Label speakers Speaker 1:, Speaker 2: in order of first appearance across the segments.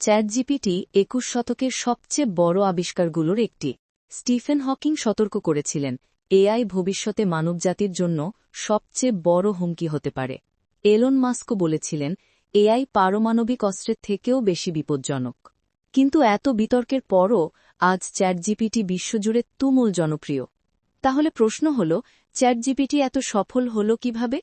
Speaker 1: Chat GPT একুশ শতকের সবচেয়ে বড় আবিষ্কারগুলোর একটি। স্টিফেন হকিং সতর্ক করেছিলেন, এআই ভবিষ্যতে মানবজাতির জন্য সবচেয়ে বড় হুমকি হতে পারে। এলন মাস্কও বলেছিলেন, এআই পারমাণবিক অস্ত্রের থেকেও বেশি বিপজ্জনক। কিন্তু এত বিতর্কের পরও আজ চ্যাটজিপিটি বিশ্বজুড়ে তুমুল জনপ্রিয়। তাহলে প্রশ্ন হল, চ্যাটজিপিটি এত সফল হল কীভাবে?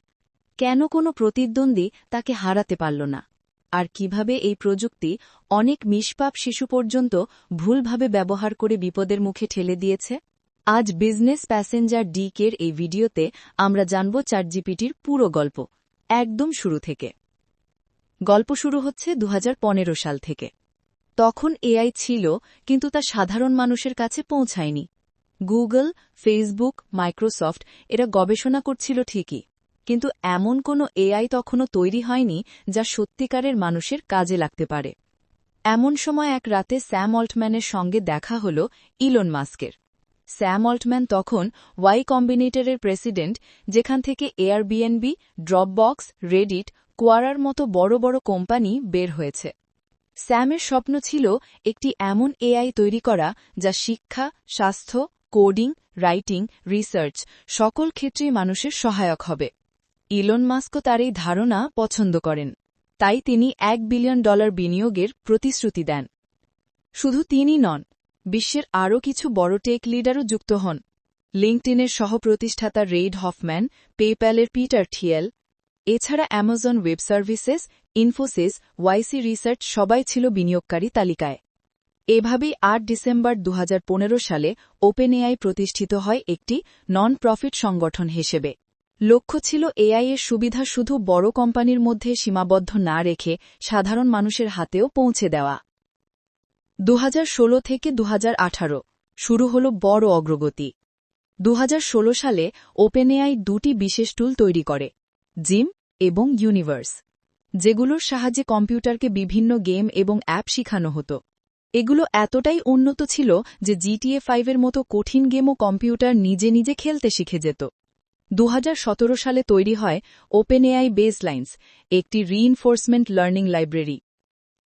Speaker 1: কেন কোনো প্রতিদ্বন্দ্বী তাকে হারাতে পারল না? আর কীভাবে এই প্রযুক্তি অনেক নিষ্পাপ শিশু পর্যন্ত ভুলভাবে ব্যবহার করে বিপদের মুখে ঠেলে দিয়েছে? আজ বিজনেস প্যাসেঞ্জার ডিকের এই ভিডিওতে আমরা জানব চ্যাটজিপিটির পুরো গল্প। একদম শুরু থেকে। গল্প শুরু হচ্ছে দু হাজার পনেরো সাল থেকে। তখন এআই ছিল, কিন্তু তা সাধারণ মানুষের কাছে পৌঁছায়নি। গুগল, ফেসবুক, মাইক্রোসফট, এরা গবেষণা করছিল ঠিকই। কিন্তু এমন কোনো এআই তখনও তৈরি হয়নি যা সত্যিকারের মানুষের কাজে লাগতে পারে। এমন সময় এক রাতে স্যাম অল্টম্যানের সঙ্গে দেখা হল ইলন মাস্কের। স্যাম অল্টম্যান তখন ওয়াই কম্বিনেটরের প্রেসিডেন্ট, যেখান থেকে এয়ারবিএনবি, ড্রপবক্স, রেডিট, কোয়ারার মতো বড় বড় কোম্পানি বের হয়েছে। স্যামের স্বপ্ন ছিল একটি এমন এআই তৈরি করা যা শিক্ষা, স্বাস্থ্য, কোডিং, রাইটিং, রিসার্চ সকল ক্ষেত্রেই মানুষের সহায়ক হবে। ইলন মাস্কও তার এই ধারণা পছন্দ করেন। তাই তিনি এক বিলিয়ন ডলার বিনিয়োগের প্রতিশ্রুতি দেন। শুধু তিনি নন, বিশ্বের আরও কিছু বড় টেক লিডারও যুক্ত হন। লিঙ্কটিনের সহপ্রতিষ্ঠাতা রেইড হফম্যান পেপ্যালের পিটার থিয়েল, এছাড়া Amazon web services, Infosys YC research সবাই ছিল বিনিয়োগকারী তালিকায়। এভাবেই আট ডিসেম্বর দু হাজার পনেরো সালে ওপেন এআই প্রতিষ্ঠিত হয় একটি নন প্রফিট সংগঠন হিসেবে। লক্ষ্য ছিল এআই এর সুবিধা শুধু বড় কোম্পানির মধ্যে সীমাবদ্ধ না রেখে সাধারণ মানুষের হাতেও পৌঁছে দেওয়া। দুহাজার ষোলো থেকে দুহাজার আঠারো শুরু হল বড় অগ্রগতি। দু হাজার ষোলো সালে ওপেন এআই দুটি বিশেষ টুল তৈরি করে, জিম এবং ইউনিভার্স, যেগুলোর সাহায্যে কম্পিউটারকে বিভিন্ন গেম এবং অ্যাপ শিখানো হতো। এগুলো এতটাই উন্নত ছিল যে জিটিএ ফাইভের মতো কঠিন গেমও কম্পিউটার নিজে নিজে খেলতে শিখে যেত। দু হাজার সতেরো সালে তৈরি হয় ওপেন এআই বেসলাইন্স, একটি রিইনফোর্সমেন্ট লার্নিং লাইব্রেরি।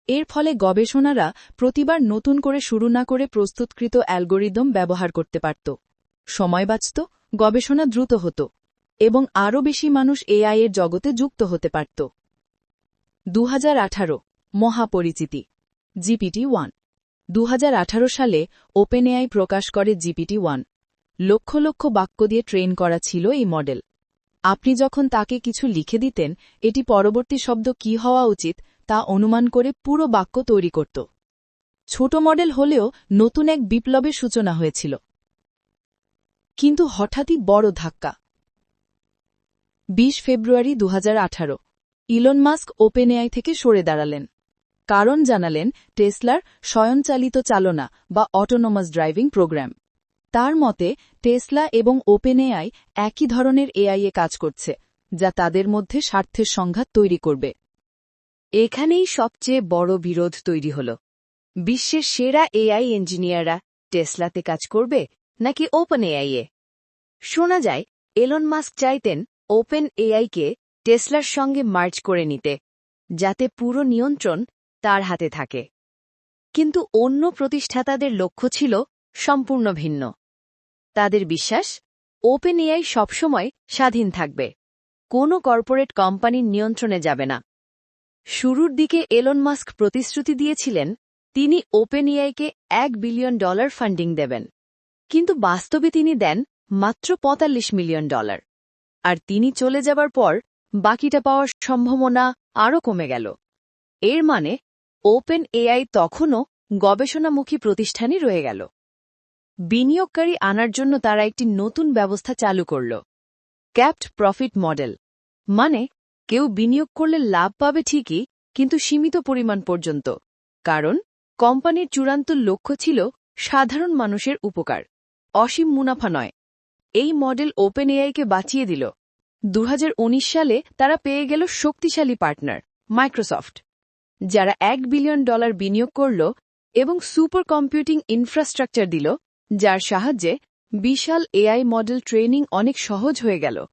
Speaker 1: এর ফলে গবেষণারা প্রতিবার নতুন করে শুরু না করে প্রস্তুতকৃত অ্যালগোরিদম ব্যবহার করতে পারত। সময় বাঁচত, গবেষণা দ্রুত হতো, এবং আরও বেশি মানুষ এআই এর জগতে যুক্ত হতে পারত। দুহাজার আঠারো, মহাপরিচিতি, জিপিটি ওয়ান। দু হাজার আঠারো সালে ওপেন এআই প্রকাশ করে জিপিটি ওয়ান। লক্ষ লক্ষ বাক্য দিয়ে ট্রেন করা ছিল এই মডেল। আপনি যখন তাকে কিছু লিখে দিতেন, এটি পরবর্তী শব্দ কি হওয়া উচিত, তা অনুমান করে পুরো বাক্য তৈরি করত। ছোট মডেল হলেও নতুন এক বিপ্লবের সূচনা হয়েছিল। কিন্তু হঠাৎই বড় ধাক্কা। বিশ ফেব্রুয়ারি দুহাজার আঠারো। ইলন মাস্ক ওপেন এআই থেকে সরে দাঁড়ালেন। কারণ জানালেন, টেসলার স্বয়ংচালিত চালনা বা অটোনোমাস ড্রাইভিং প্রোগ্রাম। তার মতে, টেসলা এবং ওপেন এআই একই ধরনের এআইয়ে কাজ করছে, যা তাদের মধ্যে স্বার্থের সংঘাত তৈরি করবে। এখানেই সবচেয়ে বড় বিরোধ তৈরি হল। বিশ্বের সেরা এআই ইঞ্জিনিয়াররা টেসলাতে কাজ করবে নাকি ওপেন এআইয়ে শোনা যায়, এলন মাস্ক চাইতেন ওপেন এআইকে টেসলার সঙ্গে মার্চ করে নিতে, যাতে পুরো নিয়ন্ত্রণ তার হাতে থাকে। কিন্তু অন্য প্রতিষ্ঠাতাদের লক্ষ্য ছিল সম্পূর্ণ ভিন্ন। তাদের বিশ্বাস ওপেন এআই সবসময় স্বাধীন থাকবে। কোনো কর্পোরেট কোম্পানির নিয়ন্ত্রণে যাবে না। শুরুর দিকে এলন মাস্ক প্রতিশ্রুতি দিয়েছিলেন, তিনি ওপেন এআইকে এক বিলিয়ন ডলার ফান্ডিং দেবেন। কিন্তু বাস্তবে তিনি দেন মাত্র পঁয়তাল্লিশ মিলিয়ন ডলার। আর তিনি চলে যাবার পর বাকিটা পাওয়ার সম্ভাবনা আরও কমে গেল। এর মানে ওপেন এআই তখনও গবেষণামুখী প্রতিষ্ঠানই রয়ে গেল। বিনিয়োগকারী আনার জন্য তারা একটি নতুন ব্যবস্থা চালু করল। Capped profit model. মানে কেউ বিনিয়োগ করলে লাভ পাবে ঠিকই, কিন্তু সীমিত পরিমাণ পর্যন্ত। কারণ, কোম্পানির চূড়ান্ত লক্ষ্য ছিল সাধারণ মানুষের উপকার। অসীম মুনাফা নয়। এই মডেল ওপেন এআইকে বাঁচিয়ে দিল। দু হাজার উনিশ সালে তারা পেয়ে গেল শক্তিশালী পার্টনার, মাইক্রোসফট, যারা এক বিলিয়ন ডলার বিনিয়োগ করল এবং সুপার কম্পিউটিং ইনফ্রাস্ট্রাকচার দিল যার সাহায্যে বিশাল এআই মডেল ট্রেনিং অনেক সহজ হয়ে গেল।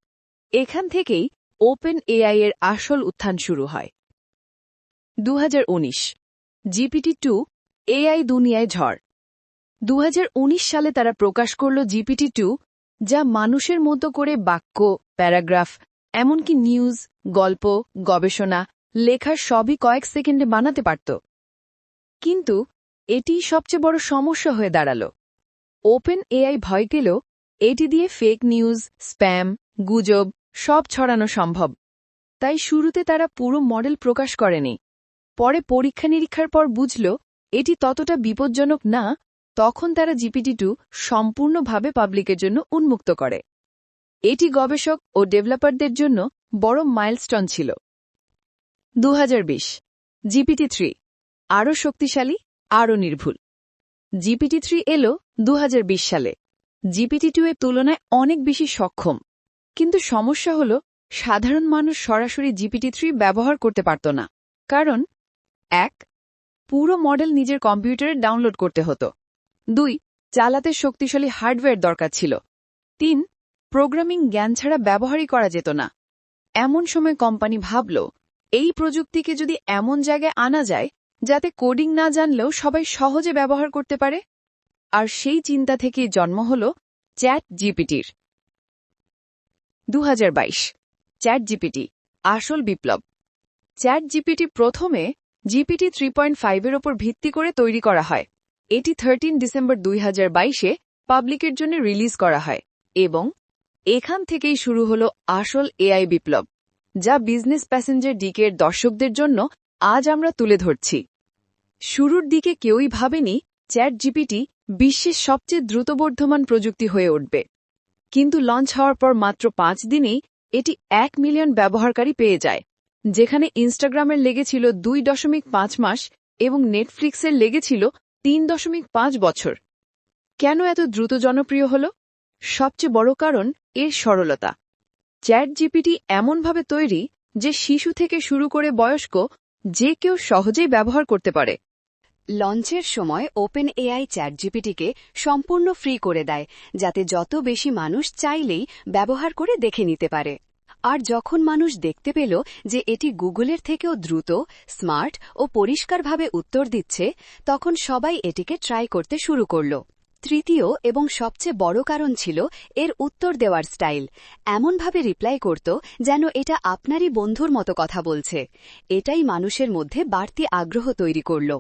Speaker 1: এখান থেকেই ওপেন এআই এর আসল উত্থান শুরু হয়। দু হাজার উনিশ, জিপিটি টু এআই দুনিয়ায় ঝড়। দু হাজার উনিশ সালে তারা প্রকাশ করল জিপিটি টু, যা মানুষের মতো করে বাক্য, প্যারাগ্রাফ, এমনকি নিউজ, গল্প, গবেষণা, লেখার সবই কয়েক সেকেন্ডে বানাতে পারত। কিন্তু এটি সবচেয়ে বড় সমস্যা হয়ে দাঁড়াল। ওপেন এআই ভয় পেল এটি দিয়ে ফেক নিউজ স্প্যাম গুজব, সব ছড়ানো সম্ভব। তাই শুরুতে তারা পুরো মডেল প্রকাশ করেনি। পরে পরীক্ষা নিরীক্ষার পর বুঝল, এটি ততটা বিপজ্জনক না, তখন তারা জিপিটি টু সম্পূর্ণভাবে পাবলিকের জন্য উন্মুক্ত করে। এটি গবেষক ও ডেভেলপারদের জন্য বড় মাইলস্টোন ছিল। দু হাজার বিশ জিপিটি থ্রি আরও শক্তিশালী, আরও নির্ভুল। জিপিটি থ্রি এল দু সালে। জিপিটি টু এর তুলনায় অনেক বেশি সক্ষম। কিন্তু সমস্যা হল, সাধারণ মানুষ সরাসরি জিপিটি থ্রি ব্যবহার করতে পারত না। কারণ, এক, পুরো মডেল নিজের কম্পিউটারে ডাউনলোড করতে হতো। দুই, চালাতে শক্তিশালী হার্ডওয়্যার দরকার ছিল। তিন, প্রোগ্রামিং জ্ঞান ছাড়া ব্যবহারই করা যেত না। এমন সময় কোম্পানি ভাবল, এই প্রযুক্তিকে যদি এমন জায়গায় আনা যায় যাতে কোডিং না জানলেও সবাই সহজে ব্যবহার করতে পারে। আর সেই চিন্তা থেকে জন্ম হল চ্যাট জিপিটির। দু হাজার বাইশ, চ্যাট জিপিটি, আসল বিপ্লব। চ্যাট জিপিটি প্রথমে জিপিটি থ্রি পয়েন্ট ফাইভের ওপর ভিত্তি করে তৈরি করা হয়। এটি থার্টিন ডিসেম্বর দুই হাজার বাইশে পাবলিকের জন্য রিলিজ করা হয় এবং এখান থেকেই শুরু হল আসল এআই বিপ্লব, যা বিজনেস প্যাসেঞ্জার ডিকের দর্শকদের জন্য আজ আমরা তুলে ধরছি। শুরুর দিকে কেউই ভাবেনি চ্যাট জিপিটি বিশ্বের সবচেয়ে দ্রুতবর্ধমান প্রযুক্তি হয়ে উঠবে। কিন্তু লঞ্চ হওয়ার পর মাত্র পাঁচ দিনেই এটি এক মিলিয়ন ব্যবহারকারী পেয়ে যায়, যেখানে ইনস্টাগ্রামের লেগেছিল দুই দশমিক পাঁচ মাস এবং নেটফ্লিক্সের লেগেছিল তিন দশমিক পাঁচ বছর। কেন এত দ্রুত জনপ্রিয় হল? সবচেয়ে বড় কারণ এর সরলতা। চ্যাট জিপিটি এমনভাবে তৈরি যে শিশু থেকে শুরু করে বয়স্ক যে কেউ সহজেই ব্যবহার করতে পারে।
Speaker 2: লঞ্চের সময় ওপেন এআই চ্যাট জিপিটিকে সম্পূর্ণ ফ্রি করে দেয়, যাতে যত বেশি মানুষ চাইলেই ব্যবহার করে দেখে নিতে পারে। আর যখন মানুষ দেখতে পেল যে এটি গুগলের থেকেও দ্রুত, স্মার্ট ও পরিষ্কারভাবে উত্তর দিচ্ছে, তখন সবাই এটিকে ট্রাই করতে শুরু করল। তৃতীয় এবং সবচেয়ে বড় কারণ ছিল এর উত্তর দেওয়ার স্টাইল। এমনভাবে রিপ্লাই করত যেন এটা আপনারই বন্ধুর মতো কথা বলছে। এটাই মানুষের মধ্যে বাড়তি আগ্রহ তৈরি করল।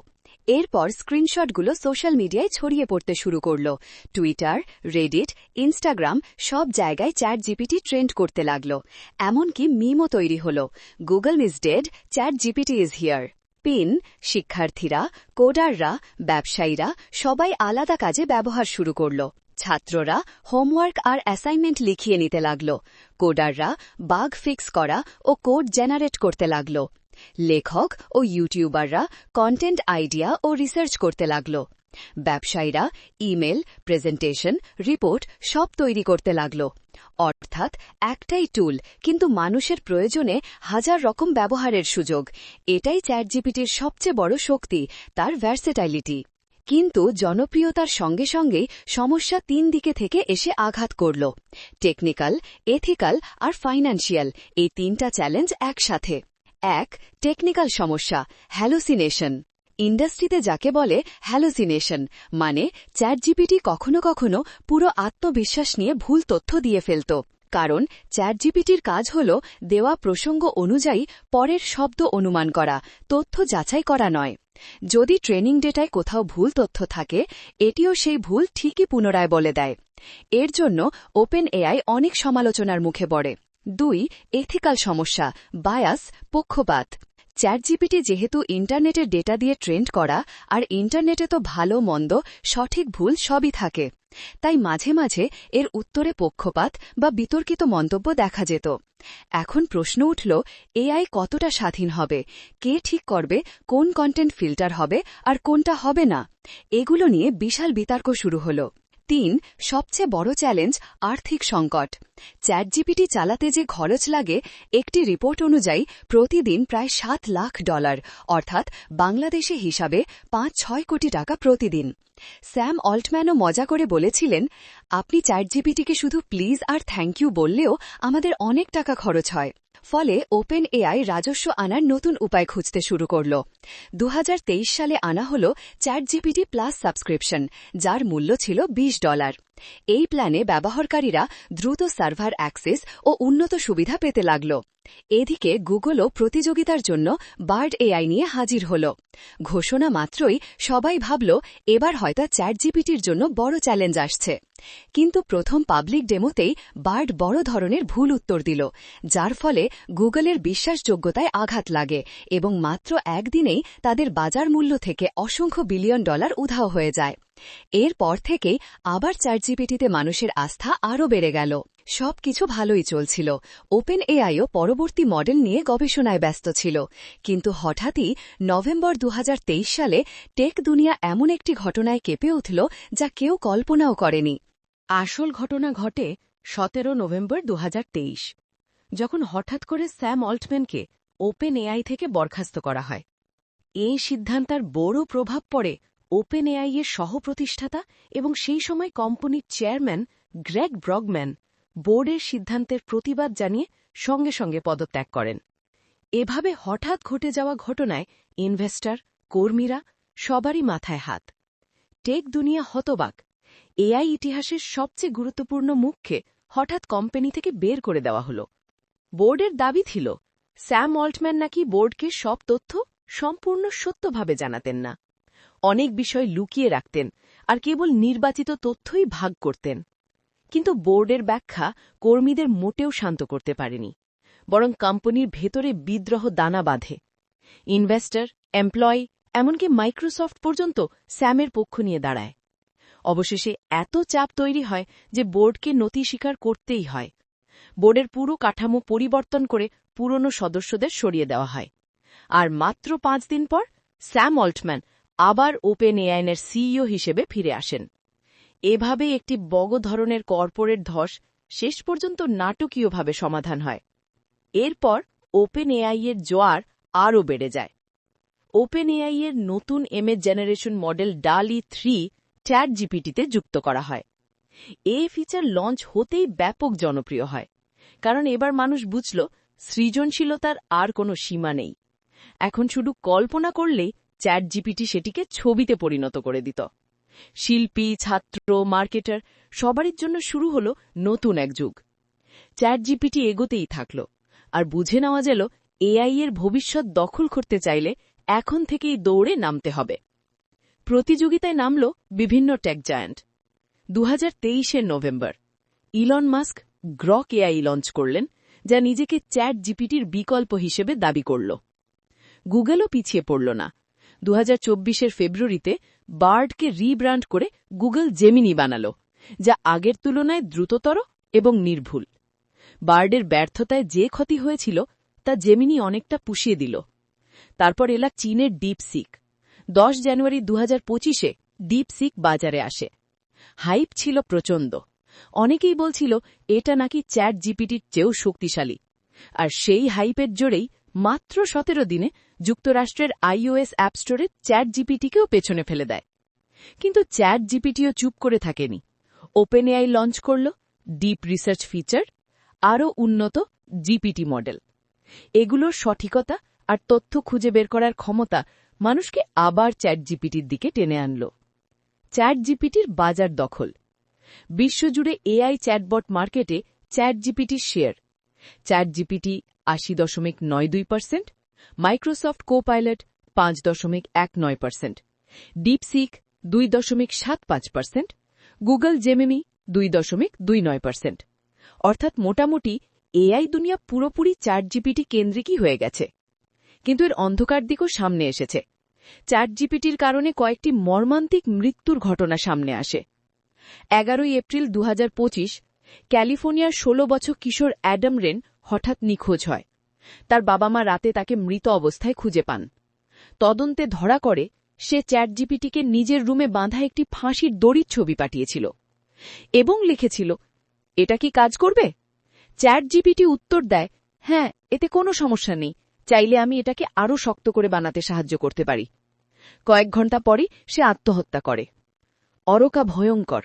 Speaker 2: এরপর স্ক্রিনশটগুলো সোশ্যাল মিডিয়ায় ছড়িয়ে পড়তে শুরু করল। টুইটার, রেডিট, ইনস্টাগ্রাম সব জায়গায় চ্যাট জিপিটি ট্রেন্ড করতে লাগল। এমনকি মিমও তৈরি হল। Google is dead chat GPT is here. Pin শিক্ষার্থীরা, কোডাররা, ব্যবসায়ীরা সবাই আলাদা কাজে ব্যবহার শুরু করল। ছাত্ররা হোমওয়ার্ক আর অ্যাসাইনমেন্ট লিখিয়ে নিতে লাগল। কোডাররা বাগ ফিক্স করা ও কোড জেনারেট করতে লাগল। লেখক ও ইউটিউবাররা কন্টেন্ট আইডিয়া ও রিসার্চ করতে লাগল। ব্যবসায়ীরা ইমেল, প্রেজেন্টেশন, রিপোর্ট সব তৈরি করতে লাগল। অর্থাৎ একটাই টুল, কিন্তু মানুষের প্রয়োজনে হাজার রকম ব্যবহারের সুযোগ। এটাই চ্যাটজিপিটির সবচেয়ে বড় শক্তি, তার ভ্যার্সেটাইলিটি কিন্তু জনপ্রিয়তার সঙ্গে সঙ্গেই সমস্যা তিন দিকে থেকে এসে আঘাত করল। টেকনিক্যাল, এথিক্যাল আর ফাইন্যান্সিয়াল, এই তিনটা চ্যালেঞ্জ একসাথে। এক, টেকনিক্যাল সমস্যা হ্যালোসিনেশন ইন্ডাস্ট্রিতে যাকে বলে হ্যালোসিনেশন মানে চ্যাট জিপিটি কখনো কখনো পুরো আত্মবিশ্বাস নিয়ে ভুল তথ্য দিয়ে ফেলত। কারণ চ্যাট জিপিটির কাজ হল দেওয়া প্রসঙ্গ অনুযায়ী পরের শব্দ অনুমান করা, তথ্য যাচাই করা নয়। যদি ট্রেনিং ডেটায় কোথাও ভুল তথ্য থাকে, এটিও সেই ভুল ঠিকই পুনরায় বলে দেয়। এর জন্য ওপেন এআই অনেক সমালোচনার মুখে পড়ে। দুই, এথিক্যাল সমস্যা, বায়াস, পক্ষপাত। চ্যাটজিপিটি যেহেতু ইন্টারনেটের ডেটা দিয়ে ট্রেন্ড করা আর ইন্টারনেটে তো ভালো, মন্দ, সঠিক ভুল সবই থাকে। তাই মাঝে মাঝে এর উত্তরে পক্ষপাত বা বিতর্কিত মন্তব্য দেখা যেত। এখন প্রশ্ন উঠল, এআই কতটা স্বাধীন হবে? কে ঠিক করবে? কোন কন্টেন্ট ফিল্টার হবে? আর কোনটা হবে না? এগুলো নিয়ে বিশাল বিতর্ক শুরু হলো। তিন সবচেয়ে বড় চ্যালেঞ্জ আর্থিক সংকট। চ্যাট জিপিটি চালাতে যে খরচ লাগে, একটি রিপোর্ট অনুযায়ী প্রতিদিন প্রায় সাত লাখ ডলার, অর্থাৎ বাংলাদেশে হিসাবে পাঁচ ছয় কোটি টাকা প্রতিদিন। স্যাম অল্টম্যানও মজা করে বলেছিলেন, আপনি চ্যাট জিপিটিকে শুধু প্লিজ আর থ্যাংক ইউ বললেও আমাদের অনেক টাকা খরচ হয়। ফলে ওপেন এআই রাজস্ব আনার নতুন উপায় খুঁজতে শুরু করল। দু হাজার তেইশ সালে আনা হল চ্যাট জিপিটি প্লাস সাবস্ক্রিপশন, যার মূল্য ছিল ২০ ডলার। এই প্ল্যানে ব্যবহারকারীরা দ্রুত সার্ভার অ্যাক্সেস ও উন্নত সুবিধা পেতে লাগল। এদিকে গুগলও প্রতিযোগিতার জন্য বার্ড এআই নিয়ে হাজির হল। ঘোষণা মাত্রই সবাই ভাবল, এবার হয়তো চ্যাট জিপিটির জন্য বড় চ্যালেঞ্জ আসছে। কিন্তু প্রথম পাবলিক ডেমোতেই বার্ড বড় ধরনের ভুল উত্তর দিল, যার ফলে গুগলের বিশ্বাসযোগ্যতায় আঘাত লাগে এবং মাত্র একদিনেই তাদের বাজার মূল্য থেকে অসংখ্য বিলিয়ন ডলার উধাও হয়ে যায়। এরপর থেকেই আবার চ্যাটজিপিটিতে মানুষের আস্থা আরও বেড়ে গেল। সবকিছু ভালোই চলছিল। ওপেন এআইও পরবর্তী মডেল নিয়ে গবেষণায় ব্যস্ত ছিল। কিন্তু হঠাৎই নভেম্বর দু হাজার তেইশ সালে টেক দুনিয়া এমন একটি ঘটনায় কেঁপে উঠল যা কেউ কল্পনাও করেনি।
Speaker 1: আসল ঘটনা ঘটে সতেরো নভেম্বর দু হাজার তেইশ, যখন হঠাৎ করে স্যাম অল্টম্যানকে ওপেন এআই থেকে বরখাস্ত করা হয়। এই সিদ্ধান্তার বড় প্রভাব পড়ে ওপেন এআই এর সহপ্রতিষ্ঠাতা এবং সেই সময় কোম্পানির চেয়ারম্যান গ্রেগ ব্রগম্যান বোর্ডের সিদ্ধান্তের প্রতিবাদ জানিয়ে সঙ্গে সঙ্গে পদত্যাগ করেন। এভাবে হঠাৎ ঘটে যাওয়া ঘটনায় ইনভেস্টর, কর্মীরা সবারই মাথায় হাত। টেক দুনিয়া হতবাক। এআই ইতিহাসের সবচেয়ে গুরুত্বপূর্ণ মুখকে হঠাৎ কোম্পানি থেকে বের করে দেওয়া হল। বোর্ডের দাবি ছিল, স্যাম অল্টম্যান নাকি বোর্ডকে সব তথ্য সম্পূর্ণ সত্যভাবে জানাতেন না। অনেক বিষয় লুকিয়ে রাখতেন আর কেবল নির্বাচিত তথ্যই ভাগ করতেন। কিন্তু বোর্ডের ব্যাখ্যা কর্মীদের মোটেও শান্ত করতে পারেনি, বরং কোম্পানির ভেতরে বিদ্রোহ দানা বাঁধে। ইনভেস্টর, এমপ্লয়ি, এমনকি মাইক্রোসফট পর্যন্ত স্যামের পক্ষ নিয়ে দাঁড়ায়। অবশেষে এত চাপ তৈরি হয় যে বোর্ডকে নতি স্বীকার করতেই হয়। বোর্ডের পুরো কাঠামো পরিবর্তন করে পুরনো সদস্যদের সরিয়ে দেওয়া হয়। আর মাত্র পাঁচ দিন পর স্যাম অল্টম্যান আবার ওপেন এআইনের সিইও হিসেবে ফিরে আসেন। এভাবে একটি বগ ধরনের কর্পোরেট ধস শেষ পর্যন্ত নাটকীয়ভাবে সমাধান হয়। এরপর ওপেন এআই এর জোয়ার আরও বেড়ে যায়। ওপেন এআই এর নতুন MA generation model DALL E three chat জিপিটিতে যুক্ত করা হয়। এ ফিচার লঞ্চ হতেই ব্যাপক জনপ্রিয় হয়। কারণ এবার মানুষ বুঝল, সৃজনশীলতার আর কোনো সীমা নেই। এখন শুধু কল্পনা করলেই চ্যাট জিপিটি সেটিকে ছবিতে পরিণত করে দিত। শিল্পী, ছাত্র, মার্কেটার সবারই জন্য শুরু হল নতুন এক যুগ। চ্যাট জিপিটি এগোতেই থাকল, আর বুঝে নেওয়া গেল, এআই এর ভবিষ্যৎ দখল করতে চাইলে এখন থেকেই দৌড়ে নামতে হবে। প্রতিযোগিতায় নামল বিভিন্ন টেক জায়ান্ট দু হাজার November, Elon Musk Grok AI launch করলেন, যা নিজেকে চ্যাট জিপিটির বিকল্প হিসেবে দাবি করল। গুগলও পিছিয়ে পড়ল না দু হাজার ফেব্রুয়ারিতে বার্ডকে রিব্র্যান্ড করে গুগল জেমিনি বানাল, যা আগের তুলনায় দ্রুততর এবং নির্ভুল। বার্ডের ব্যর্থতায় যে ক্ষতি হয়েছিল, তা জেমিনি অনেকটা পুষিয়ে দিল। তারপর এলা চীনের ডিপ ডিপসিক। দশ জানুয়ারি দু হাজার পঁচিশে ডিপসিক বাজারে আসে। হাইপ ছিল প্রচণ্ড। অনেকেই বলছিল, এটা নাকি চ্যাট জিপিটির চেয়েও শক্তিশালী। আর সেই হাইপের জোরেই মাত্র সতেরো দিনে যুক্তরাষ্ট্রের আইওএস অ্যাপ স্টোরে চ্যাট জিপিটিকেও পেছনে ফেলে দেয়। কিন্তু চ্যাট জিপিটিও চুপ করে থাকেনি। ওপেন এআই লঞ্চ করল ডিপ রিসার্চ ফিচার, আরও উন্নত জিপিটি মডেল। এগুলোর সঠিকতা আর তথ্য খুঁজে বের করার ক্ষমতা মানুষকে আবার চ্যাট জিপিটির দিকে টেনে আনল। চ্যাট জিপিটির বাজার দখল। বিশ্বজুড়ে এআই চ্যাটবট মার্কেটে চ্যাট জিপিটির শেয়ার। চ্যাট জিপিটি আশি দশমিক নয় দুই পার্সেন্ট, মাইক্রোসফট কো পাইলট পাঁচ দশমিক এক নয় পার্সেন্ট, ডিপসিক দুই দশমিক সাত পাঁচ পার্সেন্ট, গুগল জেমেমি দুই দশমিক দুই নয় পার্সেন্ট। অর্থাৎ মোটামুটি এআই দুনিয়া পুরোপুরি চ্যাট জিপিটি কেন্দ্রিকই হয়ে গেছে। কিন্তু এর অন্ধকার দিকও সামনে এসেছে। চ্যাট জিপিটির কারণে কয়েকটি মর্মান্তিক মৃত্যুর ঘটনা সামনে আসে। এগারোই এপ্রিল দু হাজার পঁচিশ, ক্যালিফোর্নিয়ার ১৬ বছর কিশোর অ্যাডাম রেন হঠাৎ নিখোঁজ হয়। তার বাবা মা রাতে তাকে মৃত অবস্থায় খুঁজে পান। তদন্তে ধরা করে, সে চ্যাট জিপিটিকে নিজের রুমে বাঁধা একটি ফাঁসির দড়ির ছবি পাঠিয়েছিল এবং লিখেছিল, এটা কি কাজ করবে? চ্যাট জিপিটি উত্তর দেয় হ্যাঁ এতে কোনো সমস্যা নেই। চাইলে আমি এটাকে আরও শক্ত করে বানাতে সাহায্য করতে পারি। কয়েক ঘণ্টা পরই সে আত্মহত্যা করে। অরকা ভয়ঙ্কর।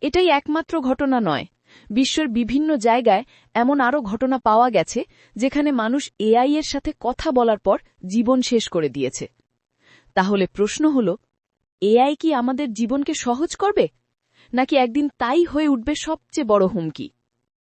Speaker 1: এটাই একমাত্র ঘটনা নয়। বিশ্বের বিভিন্ন জায়গায় এমন আরও ঘটনা পাওয়া গেছে, যেখানে মানুষ এআই এর সাথে কথা বলার পর জীবন শেষ করে দিয়েছে। তাহলে প্রশ্ন হল, এআই কি আমাদের জীবনকে সহজ করবে? নাকি একদিন তাই হয়ে উঠবে সবচেয়ে বড় হুমকি?